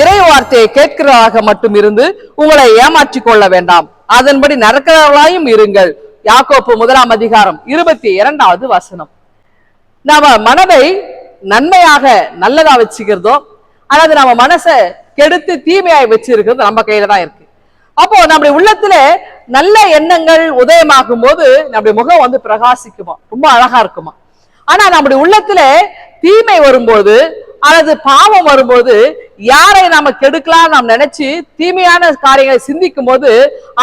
இறை வார்த்தையை கேட்கிறவராக மட்டும் இருந்து உங்களை ஏமாற்றிக் கொள்ள வேண்டாம். அதன்படி நடக்கிறவர்களாயும் இருங்கள். யாக்கோப்பு முதலாம் அதிகாரம் இருபத்தி இரண்டாவது வசனம். நாம மனதை நன்மையாக நல்லதா வச்சுக்கிறதோ அல்லது நம்ம மனசை கெடுத்து தீமையாய் வச்சிருக்கிறது நம்ம கையில தான் இருக்கு. அப்போ நம்முடைய உள்ளத்துல நல்ல எண்ணங்கள் உதயமாகும் போது நம்முடைய முகம் வந்து பிரகாசிக்குமா? ரொம்ப அழகா இருக்குமா? ஆனா நம்முடைய உள்ளத்துல தீமை வரும்போது அல்லது பாவம் வரும்போது யாரை நாம கெடுக்கலாம் நாம் நினைச்சு தீமையான காரியங்களை சிந்திக்கும் போது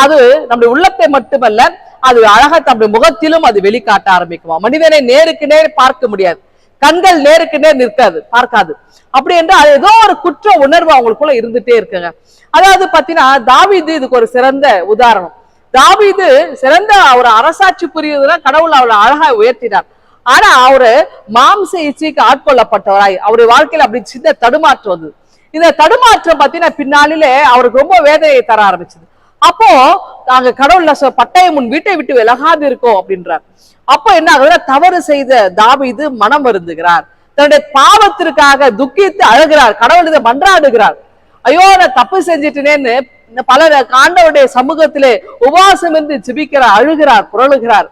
அது நம்முடைய உள்ளத்தை மட்டுமல்ல அது அழகா தம்முடைய முகத்திலும் அது வெளிக்காட்ட ஆரம்பிக்குமா? மனிதனை நேருக்கு நேர் பார்க்க முடியாது. கண்கள் நேருக்கு நேர் நிற்காது பார்க்காது. அப்படி என்றால் ஏதோ ஒரு குற்ற உணர்வு அவங்களுக்குள்ள இருந்துட்டே இருக்குங்க. அதாவது பாத்தீங்கன்னா தாவிது இதுக்கு ஒரு சிறந்த உதாரணம். தாவிது சிறந்த ஒரு அரசாட்சி புரியுதுன்னா கடவுள் அவளை அழகா உயர்த்தினார். ஆனா அவரு மாம்ச இச்சைக்கு ஆட்கொள்ளப்பட்டவராய் அவருடைய வாழ்க்கையில அப்படி சின்ன தடுமாற்றம் வந்தது. இந்த தடுமாற்றம் பார்த்தீங்கன்னா பின்னாளிலே அவருக்கு ரொம்ப வேதனையை தர ஆரம்பிச்சது. அப்போ நாங்க கடவுள்ல சொ- பட்டயம் முன் வீட்டை விட்டு விலகாது இருக்கோம் அப்படின்றார். அப்போ என்ன ஆகுதுன்னா தவறு செய்த தாவீது மனம் வருந்துகிறார். தன்னுடைய பாவத்திற்காக துக்கித்து அழுகிறார். கடவுள் இதை மன்றாடுகிறார். ஐயோ நான் தப்பு செஞ்சிட்டேனேன்னு இந்த பல ஆண்டவருடைய சமூகத்திலே உபவாசம் இருந்து ஜிபிக்கிறார் அழுகிறார் புரளுகிறார்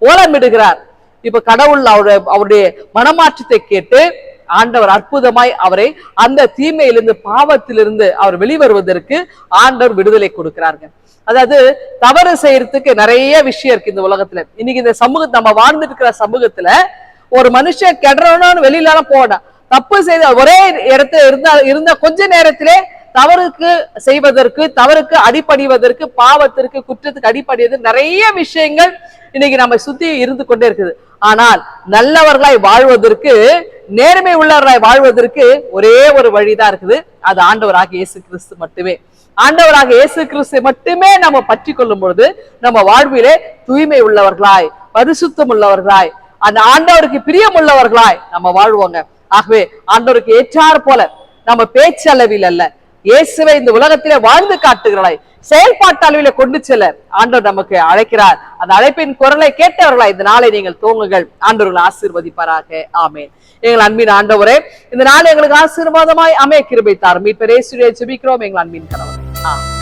ஓலமிடுகிறார். இப்ப கடவுள் அவருடைய அவருடைய மனமாற்றத்தை கேட்டு ஆண்டவர் அற்புதமாய் அவரை அந்த தீமையிலிருந்து பாவத்திலிருந்து அவர் வெளிவருவதற்கு ஆண்டவர் விடுதலை கொடுக்கிறார்கள். அதாவது தவறு செய்யறதுக்கு நிறைய விஷயம் இருக்கு இந்த உலகத்துல. இன்னைக்கு இந்த சமூக நம்ம வாழ்ந்துட்டு இருக்கிற சமூகத்துல ஒரு மனுஷன் கெடுறவனு வெளியில எல்லாம் தப்பு செய்த ஒரே இடத்துல இருந்தா இருந்த கொஞ்ச நேரத்திலே தவறுக்கு செய்வதற்கு தவறுக்கு அடிப்படைவதற்கு பாவத்திற்கு குற்றத்துக்கு அடிபடியது நிறைய விஷயங்கள் இன்னைக்கு நம்ம சுத்தி இருந்து கொண்டே இருக்குது. ஆனால் நல்லவர்களாய் வாழ்வதற்கு நேர்மை உள்ளவராய் வாழ்வதற்கு ஒரே ஒரு வழிதான் இருக்குது. அது ஆண்டவராக இயேசு கிறிஸ்து மட்டுமே. ஆண்டவராக இயேசு கிறிஸ்து மட்டுமே நம்ம பற்றி கொள்ளும் பொழுது நம்ம வாழ்விலே தூய்மை உள்ளவர்களாய் பரிசுத்தம் உள்ளவர்களாய் அந்த ஆண்டவருக்கு பிரியம் உள்ளவர்களாய் நம்ம வாழ்வோங்க. ஆகவே ஆண்டவருக்கு ஏற்றார் போல நம்ம பேச்சளவில் அல்ல இயேசுவை இந்த உலகத்திலே வாழ்ந்து காட்டுகிறாய் செயல்பாட்டு அளவில கொண்டு செல்ல ஆண்டவர் நமக்கு அழைக்கிறார். அந்த அழைப்பின் குரலை கேட்டவர்களா இந்த நாளை நீங்கள் தூங்குங்கள். ஆண்டவர்கள் ஆசீர்வதிப்பாராக. ஆமேன். எங்கள் அன்பின் ஆண்டவரே இந்த நாள் எங்களுக்கு ஆசீர்வாதமாய் அமைய கிருபை தாரும். மீட்பரே சுரே ஜெபிக்கிறோம் எங்கள் அன்பின் கணவர் ஆ